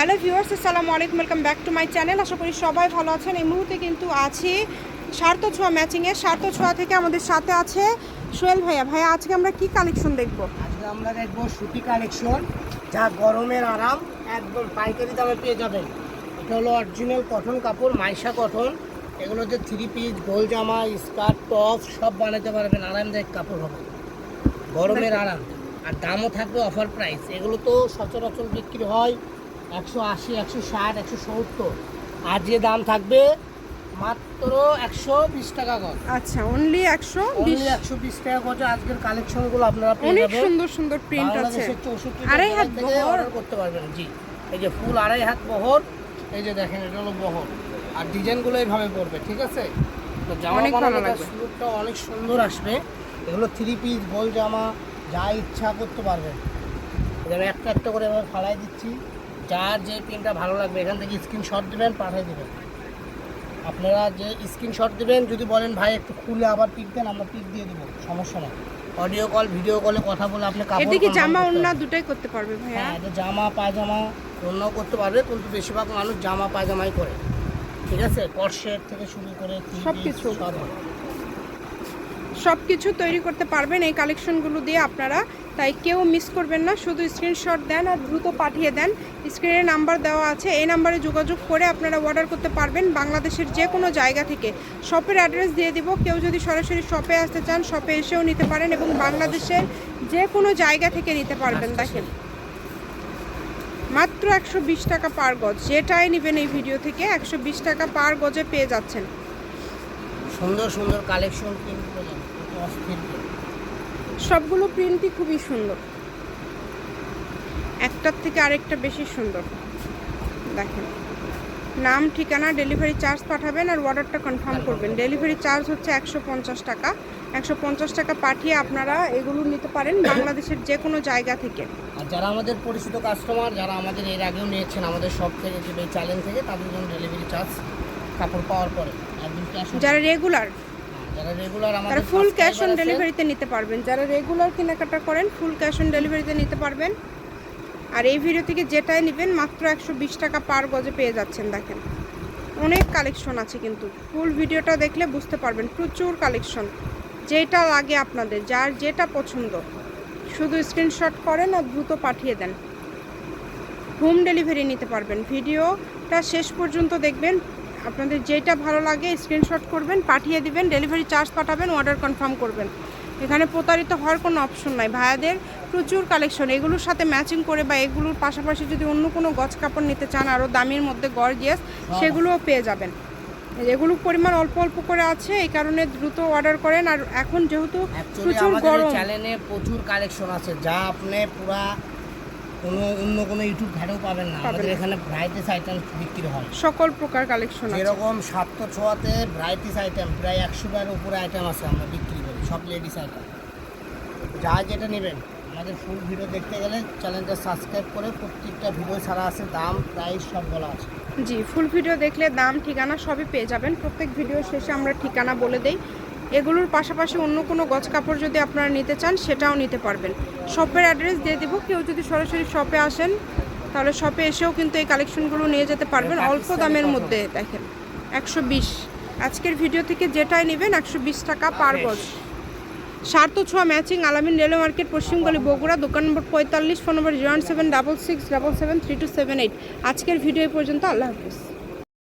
Hello viewers, আসসালামু আলাইকুম, welcome back to my channel. আশা করি সবাই ভালো আছেন। এই মুহূর্তে কিন্তু আছি সার্থ ছোঁয়া ম্যাচিংয়ে সার্থ ছোঁয়া থেকে আমাদের সাথে আছে সোহেল ভাইয়া। ভাইয়া, আজকে আমরা কি কালেকশন দেখব? আজকে আমরা দেখব সুতি কালেকশন যা গরমের আরাম, একদম পাইকারি দামে পেয়ে যাবেন। এটা হলো অরিজিনাল কটন কাপড়, মাইশা কটন এগুলোতে থ্রি পিস গোল জামা স্কার্ট টপ সব বানাতে পারবেন। আরামদায়ক কাপড় হবে। গরমের আরাম। আর দামও থাকবে অফার প্রাইস এগুলো তো সচরাচর বিক্রি হয় একশো আশি একশো ষাট একশো সত্তর। আর যে দাম থাকবে মাত্র একশো বিশ টাকা গজ আচ্ছা অনলি একশো একশো বিশ টাকা গজে আজকের কালেকশনগুলো আপনারা অনেক সুন্দর সুন্দর প্রিন্ট আছে। চৌষট্টি আড়াই হাত বহর। অর্ডার করতে পারবেন জি। এই যে ফুল আড়াই হাত বহর এই যে দেখেন এটা হলো বহর। আর ডিজাইনগুলো এইভাবে পড়বে ঠিক আছে? তো জামা। লুকটা অনেক সুন্দর আসবে। এগুলো থ্রি পিস গোল জামা যা ইচ্ছা করতে পারবেন। একটা একটা করে এবার ফালাই দিচ্ছি। যার যে পিনটা ভালো লাগবে এখান থেকে স্ক্রিনশট দেবেন পাঠিয়ে দেবেন আপনারা যে স্ক্রিনশট দেবেন যদি বলেন ভাই একটু খুলে আবার পিক দেন আমরা পিক দিয়ে দেবো সমস্যা নেই অডিও কল ভিডিও কলে কথা বলে আপনি কাপড় এটা কি জামা পারবেন। দুটাই করতে পারবে ভাইয়া হ্যাঁ এটা জামা পায়জামা অন্যও করতে পারবে কিন্তু বেশিরভাগ মানুষ জামা পায়জামাই করে ঠিক আছে কটশেট থেকে শুরু করে piece সবকিছু। সব। সব কিছু তৈরি করতে পারবেন এই কালেকশনগুলো দিয়ে আপনারা। তাই কেউ মিস করবেন না শুধু স্ক্রিনশট দেন আর দ্রুত পাঠিয়ে দেন। স্ক্রিনে নাম্বার দেওয়া আছে এই নাম্বারে যোগাযোগ করে আপনারা অর্ডার করতে পারবেন বাংলাদেশের যে কোনো জায়গা থেকে। শপের অ্যাড্রেস দিয়ে দিব কেউ যদি সরাসরি শপে আসতে চান শপে এসেও নিতে পারেন এবং বাংলাদেশের যে কোনো জায়গা থেকে নিতে পারবেন দেখেন। মাত্র একশো বিশ টাকা পার গজ যেটাই নেবেন এই ভিডিও থেকে একশো বিশ টাকা পার গজে পেয়ে যাচ্ছেন। সুন্দর সুন্দর কালেকশন কিন্তু সবগুলো প্রিন্টই খুবই সুন্দর। একটার থেকে আরেকটা বেশি সুন্দর। দেখেন। নাম ঠিকানা ডেলিভারি চার্জ পাঠাবেন আর অর্ডারটা কনফার্ম করবেন। ডেলিভারি চার্জ হচ্ছে একশো পঞ্চাশ টাকা। একশো পঞ্চাশ টাকা পাঠিয়ে আপনারা এগুলো নিতে পারেন বাংলাদেশের যে কোনো জায়গা থেকে। আর যারা আমাদের পরিচিত কাস্টমার যারা আমাদের এর আগেও নিয়েছেন আমাদের সব থেকে চ্যালেঞ্জ থেকে তাদের জন্য ডেলিভারি চার্জ কাপড় পাওয়ার পরে। যারা রেগুলার তারা ফুল ক্যাশ অন ডেলিভারিতে নিতে পারবেন। যারা রেগুলার কেনাকাটা করেন ফুল ক্যাশ অন ডেলিভারিতে নিতে পারবেন। আর এই ভিডিও থেকে যেটাই নেবেন মাত্র একশো বিশ টাকা পার গজে পেয়ে যাচ্ছেন দেখেন। অনেক কালেকশন আছে কিন্তু। ফুল ভিডিওটা দেখলে বুঝতে পারবেন প্রচুর কালেকশন যেটা লাগে আপনাদের যার যেটা পছন্দ। শুধু স্ক্রিনশট করেন আর দ্রুত পাঠিয়ে দেন। হোম ডেলিভারি নিতে পারবেন। ভিডিওটা শেষ পর্যন্ত দেখবেন। আপনাদের যেটা ভালো লাগে স্ক্রিনশট করবেন পাঠিয়ে দিবেন ডেলিভারি চার্জ পাঠাবেন অর্ডার কনফার্ম করবেন। এখানে প্রতারিত হওয়ার কোনো অপশন নাই। ভাইয়াদের প্রচুর কালেকশন এগুলোর সাথে ম্যাচিং করে বা এগুলোর পাশাপাশি যদি অন্য কোনো গছ কাপড় নিতে চান আরও দামের মধ্যে গর্জিয়াস সেগুলোও পেয়ে যাবেন। এগুলো পরিমাণ অল্প অল্প করে আছে এই কারণে দ্রুত অর্ডার করেন। আর এখন যেহেতু প্রচুর গরম। চ্যানেলে প্রচুর কালেকশন আছে। যা আপনি পুরা কোনো অন্য কোনো ইউটিউব ঘাটেও পাবেন না। আমাদের এখানে ভ্যারাইটিস আইটেম বিক্রি হয়। সকল প্রকার কালেকশন আছে। যেরকম সাতশো ছোয়াতে ভ্যারাইটিস আইটেম প্রায় একশো বার উপরে আইটেম আছে আমরা বিক্রি করি সব লেডিস আইটেম যা যেটা নেবেন আমাদের ফুল ভিডিও দেখতে গেলে চ্যানেলটা সাবস্ক্রাইব করে প্রত্যেকটা ভিডিও ছাড়া আছে দাম প্রাইস সব বলা আছে। জি ফুল ভিডিও দেখলে দাম ঠিকানা সবই পেয়ে যাবেন। প্রত্যেক ভিডিও শেষে আমরা ঠিকানা বলে দেই। এগুলোর পাশাপাশি অন্য কোনো গজ কাপড় যদি আপনারা নিতে চান সেটাও নিতে পারবেন। শপের অ্যাড্রেস দিয়ে দেবো কেউ যদি সরাসরি শপে আসেন তাহলে শপে এসেও কিন্তু এই কালেকশনগুলো নিয়ে যেতে পারবেন অল্প দামের মধ্যে দেখেন একশো বিশ। আজকের ভিডিও থেকে যেটাই নেবেন একশো বিশ টাকা পার গজ। সার্থ ছোঁয়া ম্যাচিং আলামিন রেলওয়ে মার্কেট পশ্চিমগলি বগুড়া দোকান নম্বর পঁয়তাল্লিশ phone number zero seven double six double seven three two seven eight. আজকের ভিডিও পর্যন্ত আল্লাহ হাফিজ।